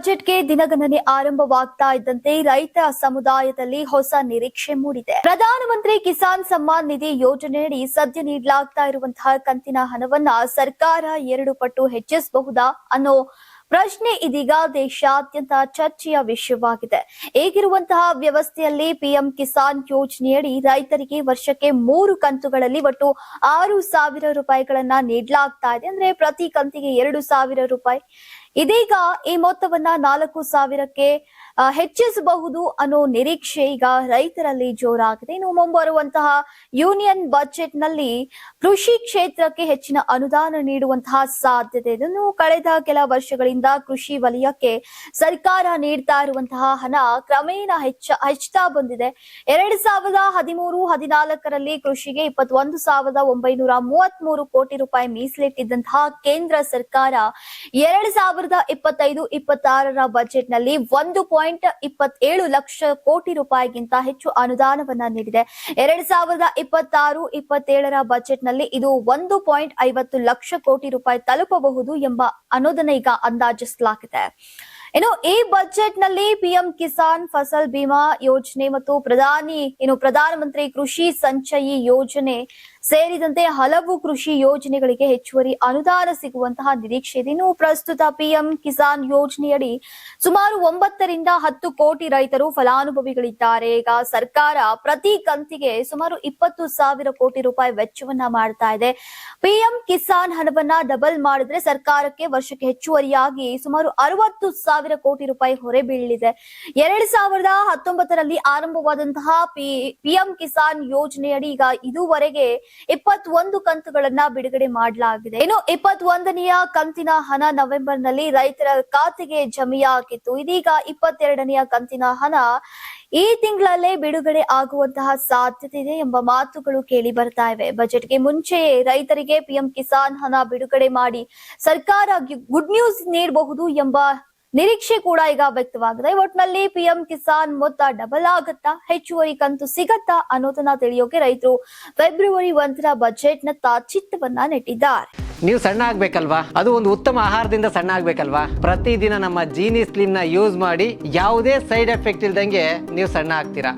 ಬಜೆಟ್ಗೆ ದಿನಗಣನೆ ಆರಂಭವಾಗ್ತಾ ಇದ್ದಂತೆ ರೈತ ಸಮುದಾಯದಲ್ಲಿ ಹೊಸ ನಿರೀಕ್ಷೆ ಮೂಡಿದೆ. ಪ್ರಧಾನಮಂತ್ರಿ ಕಿಸಾನ್ ಸಮ್ಮಾನ್ ನಿಧಿ ಯೋಜನೆಯಡಿ ಸದ್ಯ ನೀಡಲಾಗ್ತಾ ಇರುವಂತಹ ಕಂತಿನ ಹಣವನ್ನ ಸರ್ಕಾರ ಎರಡು ಪಟ್ಟು ಹೆಚ್ಚಿಸಬಹುದಾ ಅನ್ನೋ ಪ್ರಶ್ನೆ ಇದೀಗ ದೇಶಾದ್ಯಂತ ಚರ್ಚೆಯ ವಿಷಯವಾಗಿದೆ. ಈಗಿರುವಂತಹ ವ್ಯವಸ್ಥೆಯಲ್ಲಿ ಪಿಎಂ ಕಿಸಾನ್ ಯೋಜನೆಯಡಿ ರೈತರಿಗೆ ವರ್ಷಕ್ಕೆ ಮೂರು ಕಂತುಗಳಲ್ಲಿ ಒಟ್ಟು ಆರು ಸಾವಿರ ರೂಪಾಯಿಗಳನ್ನ ನೀಡಲಾಗ್ತಾ ಇದೆ. ಅಂದ್ರೆ ಪ್ರತಿ ಕಂತಿಗೆ ಎರಡು ಸಾವಿರ ರೂಪಾಯಿ. ಇದೀಗ ಈ ಮೊತ್ತವನ್ನ ನಾಲ್ಕು ಸಾವಿರಕ್ಕೆ ಹೆಚ್ಚಿಸಬಹುದು ಅನ್ನೋ ನಿರೀಕ್ಷೆ ಈಗ ರೈತರಲ್ಲಿ ಜೋರಾಗಿದೆ. ಇನ್ನು ಮುಂಬರುವಂತಹ ಯೂನಿಯನ್ ಬಜೆಟ್ನಲ್ಲಿ ಕೃಷಿ ಕ್ಷೇತ್ರಕ್ಕೆ ಹೆಚ್ಚಿನ ಅನುದಾನ ನೀಡುವಂತಹ ಸಾಧ್ಯತೆ ಇದನ್ನು ಕಳೆದ ಕೆಲ ವರ್ಷಗಳಿಂದ ಕೃಷಿ ವಲಯಕ್ಕೆ ಸರ್ಕಾರ ನೀಡ್ತಾ ಇರುವಂತಹ ಹಣ ಕ್ರಮೇಣ ಹೆಚ್ಚ, ಹೆಚ್ಚುತ್ತಾ ಬಂದಿದೆ. ಎರಡ್ ಸಾವಿರದ ಹದಿಮೂರು, ಹದಿನಾಲ್ಕರಲ್ಲಿ ಕೃಷಿಗೆ ಇಪ್ಪತ್ತೊಂದು ಸಾವಿರದ ಒಂಬೈನೂರ ಮೂವತ್ತ್ ಮೂರು ಕೋಟಿ ರೂಪಾಯಿ ಮೀಸಲಿಟ್ಟಿದ್ದಂತಹ ಕೇಂದ್ರ ಸರ್ಕಾರ ಎರಡ್ ಸಾವಿರದ ಇಪ್ಪತ್ತೈದು, ಇಪ್ಪತ್ತಾರರ ಬಜೆಟ್ನಲ್ಲಿ ಒಂದು ಇಪ್ಪತ್ತೇಳು ಲಕ್ಷ ಕೋಟಿ ರೂಪಾಯಿಗಿಂತ ಹೆಚ್ಚು ಅನುದಾನವನ್ನ ನೀಡಿದೆ. ಎರಡ್ ಸಾವಿರದ ಇಪ್ಪತ್ತಾರು, ಇಪ್ಪತ್ತೇಳರ ಬಜೆಟ್ನಲ್ಲಿ ಇದು ಒಂದು ಪಾಯಿಂಟ್ ಐವತ್ತು ಲಕ್ಷ ಕೋಟಿ ರೂಪಾಯಿ ತಲುಪಬಹುದು ಎಂಬ ಅನುದಾನ ಈಗ ಅಂದಾಜಿಸಲಾಗಿದೆ. ಇನ್ನು ಈ ಬಜೆಟ್ನಲ್ಲಿ ಪಿಎಂ ಕಿಸಾನ್ ಫಸಲ್ ಬಿಮಾ ಯೋಜನೆ ಮತ್ತು ಪ್ರಧಾನಿ, ಇನ್ನು ಪ್ರಧಾನಮಂತ್ರಿ ಕೃಷಿ ಸಂಚಯಿ ಯೋಜನೆ ಸೇರಿದಂತೆ ಹಲವು ಕೃಷಿ ಯೋಜನೆಗಳಿಗೆ ಹೆಚ್ಚುವರಿ ಅನುದಾನ ಸಿಗುವಂತಹ ನಿರೀಕ್ಷೆ ಇದೆ. ಇನ್ನು ಪ್ರಸ್ತುತ ಪಿಎಂ ಕಿಸಾನ್ ಯೋಜನೆಯಡಿ ಸುಮಾರು ಒಂಬತ್ತರಿಂದ ಹತ್ತು ಕೋಟಿ ರೈತರು ಫಲಾನುಭವಿಗಳಿದ್ದಾರೆ. ಈಗ ಸರ್ಕಾರ ಪ್ರತಿ ಕಂತಿಗೆ ಸುಮಾರು ಇಪ್ಪತ್ತು ಸಾವಿರ ಕೋಟಿ ರೂಪಾಯಿ ವೆಚ್ಚವನ್ನ ಮಾಡ್ತಾ ಇದೆ. ಪಿಎಂ ಕಿಸಾನ್ ಹಣವನ್ನ ಡಬಲ್ ಮಾಡಿದ್ರೆ ಸರ್ಕಾರಕ್ಕೆ ವರ್ಷಕ್ಕೆ ಹೆಚ್ಚುವರಿಯಾಗಿ ಸುಮಾರು ಅರವತ್ತು ಸಾವಿರ ಕೋಟಿ ರೂಪಾಯಿ ಹೊರೆ ಬೀಳಲಿದೆ. ಎರಡ್ ಸಾವಿರದ ಹತ್ತೊಂಬತ್ತರಲ್ಲಿ ಆರಂಭವಾದಂತಹ ಪಿ, ಪಿಎಂ ಕಿಸಾನ್ ಯೋಜನೆಯಡಿ ಈಗ ಇದುವರೆಗೆ ಇಪ್ಪತ್ತೊಂದು ಕಂತುಗಳನ್ನ ಬಿಡುಗಡೆ ಮಾಡಲಾಗಿದೆ. ಇನ್ನು ಇಪ್ಪತ್ತೊಂದನೆಯ ಕಂತಿನ ಹಣ ನವೆಂಬರ್ನಲ್ಲಿ ರೈತರ ಖಾತೆಗೆ ಜಮೆಯಾಗಿತ್ತು. ಇದೀಗ ಇಪ್ಪತ್ತೆರಡನೆಯ ಕಂತಿನ ಹಣ ಈ ತಿಂಗಳಲ್ಲೇ ಬಿಡುಗಡೆ ಆಗುವಂತಹ ಸಾಧ್ಯತೆ ಇದೆ ಎಂಬ ಮಾತುಗಳು ಕೇಳಿ ಬರ್ತಾ ಇವೆ. ಬಜೆಟ್ಗೆ ಮುಂಚೆಯೇ ರೈತರಿಗೆ ಪಿಎಂ ಕಿಸಾನ್ ಹಣ ಬಿಡುಗಡೆ ಮಾಡಿ ಸರ್ಕಾರ ಗುಡ್ ನ್ಯೂಸ್ ನೀಡಬಹುದು ಎಂಬ ನಿರೀಕ್ಷೆ ಕೂಡ ಈಗ ವ್ಯಕ್ತವಾಗಿದೆ. ಒಟ್ನಲ್ಲಿ ಪಿಎಂ ಕಿಸಾನ್ ಮೊತ್ತ ಡಬಲ್ ಆಗತ್ತಾ, ಹೆಚ್ಚುವರಿ ಕಂತು ಸಿಗತ್ತಾ ಅನ್ನೋದನ್ನ ತಿಳಿಯೋಕೆ ರೈತರು ಫೆಬ್ರವರಿ ಒಂದರ ಬಜೆಟ್ ನತ್ತ ಚಿತ್ತವನ್ನ ನೆಟ್ಟಿದ್ದಾರೆ. ನೀವು ಸಣ್ಣ ಆಗ್ಬೇಕಲ್ವಾ? ಅದು ಒಂದು ಉತ್ತಮ ಆಹಾರದಿಂದ ಸಣ್ಣ ಆಗ್ಬೇಕಲ್ವಾ? ಪ್ರತಿದಿನ ನಮ್ಮ ಜೀನಿ ಸ್ಲಿಮ್ನ ಯೂಸ್ ಮಾಡಿ ಯಾವುದೇ ಸೈಡ್ ಎಫೆಕ್ಟ್ ಇಲ್ದಂಗೆ ನೀವು ಸಣ್ಣ ಆಗ್ತೀರಾ?